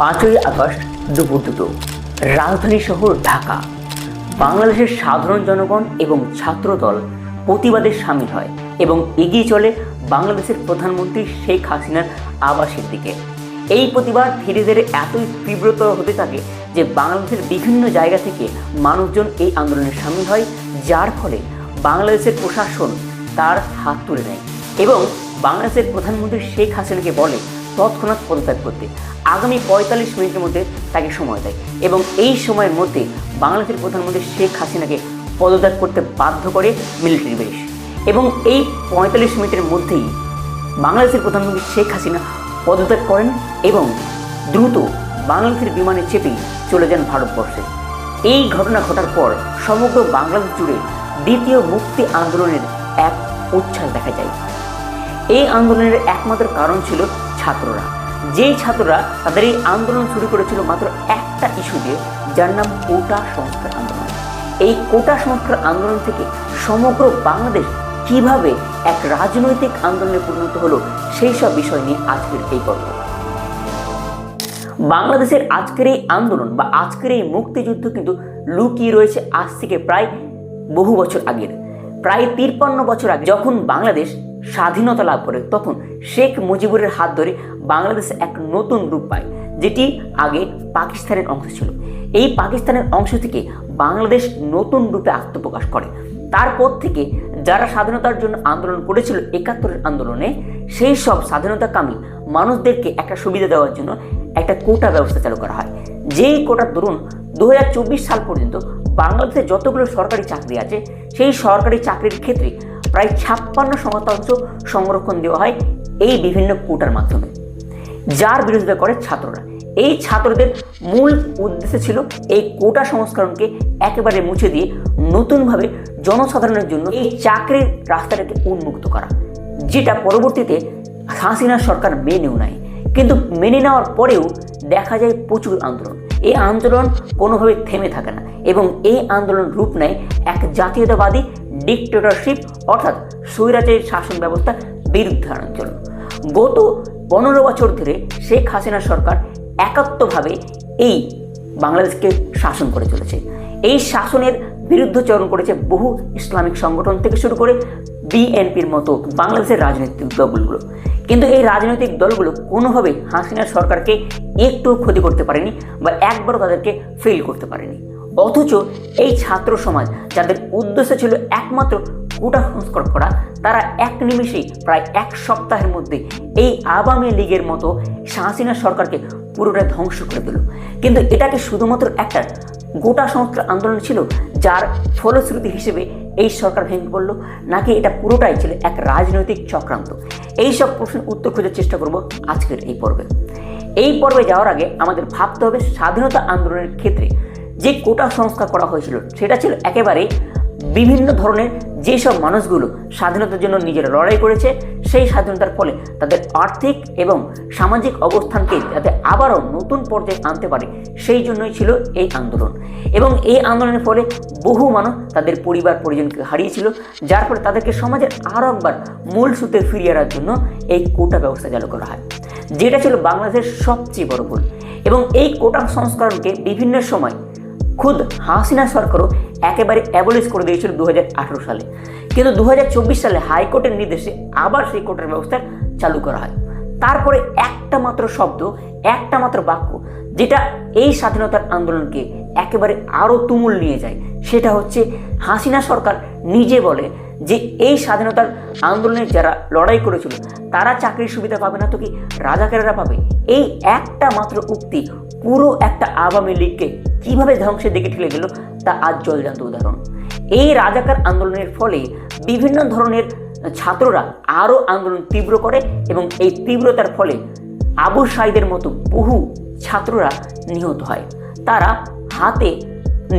পাঁচই আগস্ট দুপুর দুটো। রাজধানী শহর ঢাকা। বাংলাদেশের সাধারণ জনগণ এবং ছাত্রদল প্রতিবাদে সামিল হয় এবং এগিয়ে চলে বাংলাদেশের প্রধানমন্ত্রী শেখ হাসিনার আবাসের দিকে। এই প্রতিবাদ ধীরে ধীরে এতই তীব্রতর হতে থাকে যে বাংলাদেশের বিভিন্ন জায়গা থেকে মানুষজন এই আন্দোলনে সামিল হয়, যার ফলে বাংলাদেশের প্রশাসন তার হাত তুলে নেয় এবং বাংলাদেশের প্রধানমন্ত্রী শেখ হাসিনাকে বলে তৎক্ষণাৎ পদত্যাগ করতে। আগামী পঁয়তাল্লিশ মিনিটের মধ্যে তাকে সময় দেয় এবং এই সময়ের মধ্যে বাংলাদেশের প্রধানমন্ত্রী শেখ হাসিনাকে পদত্যাগ করতে বাধ্য করে মিলিটারি বেশ। এবং এই পঁয়তাল্লিশ মিনিটের মধ্যেই বাংলাদেশের প্রধানমন্ত্রী শেখ হাসিনা পদত্যাগ করেন এবং দ্রুত বাংলাদেশের বিমানে চেপেই চলে যান ভারতবর্ষে। এই ঘটনা ঘটার পর সমগ্র বাংলাদেশ জুড়ে দ্বিতীয় মুক্তি আন্দোলনের এক উচ্ছ্বাস দেখা যায়। এই আন্দোলনের একমাত্র কারণ ছিল ছাত্ররা। যেই ছাত্ররা তাদের এই আন্দোলন শুরু করেছিল মাত্র একটা ইস্যু দিয়ে, যার নাম কোটা সংস্কার আন্দোলন। এই কোটা সংস্কার আন্দোলন থেকে সমগ্র বাংলাদেশ কীভাবে এক রাজনৈতিক আন্দোলনে পরিণত হলো, সেই সব বিষয় নিয়ে আজকের এই গল্প। বাংলাদেশের আজকের এই আন্দোলন বা আজকের এই মুক্তিযুদ্ধ কিন্তু লুকিয়ে রয়েছে আজ থেকে প্রায় বহু বছর আগের। প্রায় তিরপান্ন বছর আগে যখন বাংলাদেশ স্বাধীনতা লাভ করে, তখন শেখ মুজিবুরের হাত ধরে বাংলাদেশ এক নতুন রূপ পায়, যেটি আগে পাকিস্তানের অংশ ছিল। এই পাকিস্তানের অংশ থেকে বাংলাদেশ নতুন রূপে আত্মপ্রকাশ করে। তারপর থেকে যারা স্বাধীনতার জন্য আন্দোলন করেছিল, একাত্তরের আন্দোলনে, সেই সব স্বাধীনতাকামী মানুষদেরকে একটা সুবিধা দেওয়ার জন্য একটা কোটা ব্যবস্থা চালু করা হয়। যেই কোটার দরুন দু হাজার চব্বিশ সাল পর্যন্ত বাংলাদেশে যতগুলো সরকারি চাকরি আছে, সেই সরকারি চাকরির ক্ষেত্রে প্রায় ছাপ্পান্ন শতাংশ সংরক্ষণ দেওয়া হয় এই বিভিন্ন কোটার মাধ্যমে। যার বিরোধিতা করে ছাত্ররা। এই ছাত্রদের মূল উদ্দেশ্য ছিল এই কোটা সংস্করণকে একেবারে মুছে দিয়ে নতুনভাবে জনসাধারণের জন্য এই চাকরির রাস্তাটাকে উন্মুক্ত করা, যেটা পরবর্তীতে হাসিনা সরকার মেনেও নেয়। কিন্তু মেনে নেওয়ার পরেও দেখা যায় প্রচুর আন্দোলন। এই আন্দোলন কোনোভাবে থেমে থাকে না এবং এই আন্দোলন রূপ নেয় এক জাতীয়তাবাদী ডিক্টেটরশিপ অর্থাৎ স্বৈরাচারী শাসন ব্যবস্থা বিরুদ্ধে জন্য। গত পনেরো বছর ধরে শেখ হাসিনা সরকার একাত্মভাবে এই বাংলাদেশকে শাসন করে চলেছে। এই শাসনের বিরুদ্ধচরণ করেছে বহু ইসলামিক সংগঠন থেকে শুরু করে বিএনপির মতো বাংলাদেশের রাজনৈতিক দলগুলো। কিন্তু এই রাজনৈতিক দলগুলো কোনোভাবে হাসিনা সরকারকে একটু ক্ষতি করতে পারেনি বা একবারও তাদেরকে ফেল করতে পারেনি। অথচ এই ছাত্র সমাজ, যাদের উদ্দেশ্য ছিল একমাত্র কোটা সংস্কার করা, তারা এক নিমিষেই প্রায় এক সপ্তাহের মধ্যে এই আওয়ামী লীগের মতো হাসিনা সরকারকে পুরোটা ধ্বংস করে দিল। কিন্তু এটাকে শুধুমাত্র একটা গোটা সংস্কার আন্দোলন ছিল, যার ফলশ্রুতি হিসেবে এই সরকার ভেঙে পড়ল, নাকি এটা পুরোটাই ছিল এক রাজনৈতিক চক্রান্ত? এই সব প্রশ্নের উত্তর খোঁজার চেষ্টা করব আজকের এই পর্বে। এই পর্বে যাওয়ার আগে আমাদের ভাবতে হবে স্বাধীনতা আন্দোলনের ক্ষেত্রে যে কোটা সংস্কার করা হয়েছিল, সেটা ছিল একেবারে বিভিন্ন ধরনের যেসব মানুষগুলো স্বাধীনতার জন্য নিজেরা লড়াই করেছে, সেই স্বাধীনতার ফলে তাদের আর্থিক এবং সামাজিক অবস্থানকে যাতে আবারও নতুন পর্যায়ে আনতে পারে, সেই জন্যই ছিল এই আন্দোলন। এবং এই আন্দোলনের ফলে বহু মানুষ তাদের পরিবার পরিজনকে হারিয়েছিল, যার ফলে তাদেরকে সমাজের আরও একবার মূল সূত্রে ফিরিয়ে আনার জন্য এই কোটা ব্যবস্থা চালু করা হয়, যেটা ছিল বাংলাদেশের সবচেয়ে বড় ভুল। এবং এই কোটা সংস্করণকে বিভিন্ন সময় খুদ হাসিনা সরকারও একেবারে অ্যাবলিশ করে দিয়েছিল দুহাজার আঠারো সালে। কিন্তু দুহাজার চব্বিশ সালে হাইকোর্টের নির্দেশে আবার সেই কোর্টের ব্যবস্থা চালু করা হয়। তারপরে একটা মাত্র শব্দ, একটা মাত্র বাক্য, যেটা এই স্বাধীনতার আন্দোলনকে একেবারে আরও তুমুল নিয়ে যায়, সেটা হচ্ছে হাসিনা সরকার নিজে বলে যে এই স্বাধীনতার আন্দোলনের যারা লড়াই করেছিল, তারা চাকরির সুবিধা পাবে না তো কি রাজাকারেরা পাবে? এই একটা মাত্র উক্তি পুরো একটা আওয়ামী লীগকে কীভাবে ধ্বংসের দিকে ঠেলে গেল তা আজ জলজান্ত উদাহরণ। এই রাজাকার আন্দোলনের ফলে বিভিন্ন ধরনের ছাত্ররা আরও আন্দোলন তীব্র করে এবং এই তীব্রতার ফলে আবু সাইদের মতো বহু ছাত্ররা নিহত হয়। তারা হাতে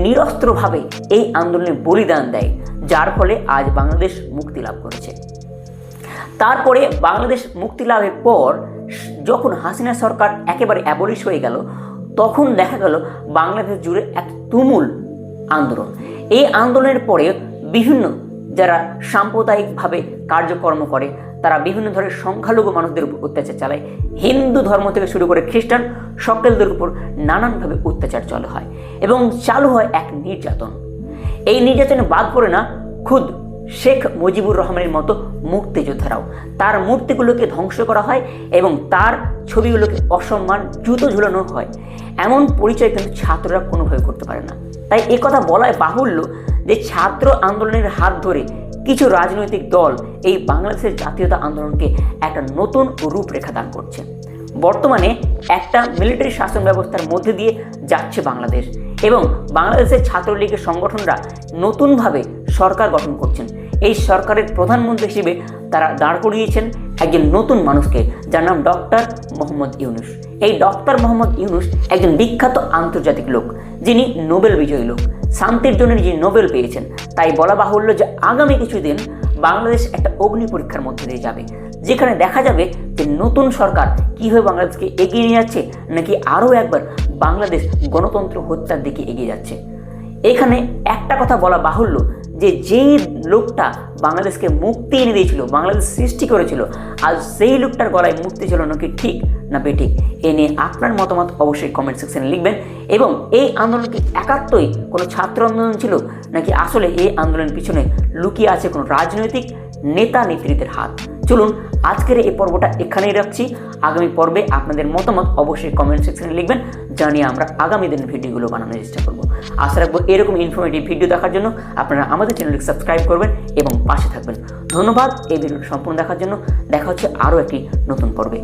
নিরস্ত্রভাবে এই আন্দোলনে বলিদান দেয়। যার ফলে আজ বাংলাদেশ মুক্তি লাভ করেছে। তারপরে বাংলাদেশ মুক্তি লাভের পর যখন হাসিনা সরকার একেবারে অ্যাবলিশ হয়ে গেল, তখন দেখা গেল বাংলাদেশ জুড়ে এক তুমুল আন্দোলন। এই আন্দোলনের পরে বিভিন্ন যারা সাম্প্রদায়িকভাবে কার্যকর্ম করে, তারা বিভিন্ন ধরনের সংখ্যালঘু মানুষদের উপর অত্যাচার চালায়। হিন্দু ধর্ম থেকে শুরু করে খ্রিস্টান, সকলদের উপর নানানভাবে অত্যাচার চালু হয় এবং চালু হয় এক নির্যাতন। এই নির্যাতনে বাদ পড়ে না খুদ শেখ মুজিবুর রহমানের মতো মুক্তিযোদ্ধারাও। তার মূর্তিগুলোকে ধ্বংস করা হয় এবং তার ছবিগুলোকে অসম্মান, জুতো ঝুলানো হয়। এমন পরিচয় কিন্তু ছাত্ররা কোনোভাবে করতে পারে না। তাই এ কথা বলায় বাহুল্য যে ছাত্র আন্দোলনের হাত ধরে কিছু রাজনৈতিক দল এই বাংলাদেশের জাতীয়তা আন্দোলনকে একটা নতুন রূপরেখা দান করছে। বর্তমানে একটা মিলিটারি শাসন ব্যবস্থার মধ্যে দিয়ে যাচ্ছে বাংলাদেশ এবং বাংলাদেশের ছাত্রলীগের সংগঠনরা নতুনভাবে সরকার গঠন করছেন। এই সরকারের প্রধানমন্ত্রী হিসেবে তারা দাঁড় করিয়েছেন একজন নতুন মানুষকে, যার নাম ডক্টর মোহাম্মদ ইউনুস। এই ডক্টর মোহাম্মদ ইউনুস একজন বিখ্যাত আন্তর্জাতিক লোক, যিনি নোবেল বিজয়ী লোক। শান্তির জন্য যিনি নোবেল পেয়েছেন। তাই বলা বাহুল্য যে আগামী কিছুদিন বাংলাদেশ একটা অগ্নি পরীক্ষার মধ্যে দিয়ে যাবে, যেখানে দেখা যাবে যে নতুন সরকার কীভাবে বাংলাদেশকে এগিয়ে নিয়ে যাচ্ছে, নাকি আরও একবার বাংলাদেশ গণতন্ত্র হত্যার দিকে এগিয়ে যাচ্ছে। এখানে একটা কথা বলা বাহুল্য যে যেই লোকটা বাংলাদেশকে মুক্তি এনে দিয়েছিল, বাংলাদেশ সৃষ্টি করেছিল আজ সেই লোকটার গলায় মুক্তি ছিল নাকি ঠিক না বেঠিক এ নিয়ে আপনার মতামত অবশ্যই কমেন্ট সেকশনে লিখবেন। এবং এই আন্দোলন কি একাত্তই কোনো ছাত্র আন্দোলন ছিল, নাকি আসলে এই আন্দোলনের পিছনে লুকিয়ে আছে কোনো রাজনৈতিক নেতা নেতৃত্বের হাত? চলুন, আজকের এই পর্বটা এখানেই রাখছি। আগামী পর্বে আপনাদের মতামত অবশ্যই কমেন্ট সেকশনে লিখবেন, জানিয়ে আমরা আগামী দিনের ভিডিওগুলো বানানোর চেষ্টা করব। আশা রাখব এরকম ইনফরমেটিভ ভিডিও দেখার জন্য আপনারা আমাদের চ্যানেলটি সাবস্ক্রাইব করবেন এবং পাশে থাকবেন। ধন্যবাদ, এই ভিডিওটি সম্পূর্ণ দেখার জন্য। দেখা হচ্ছে আরও একটি নতুন পর্বে।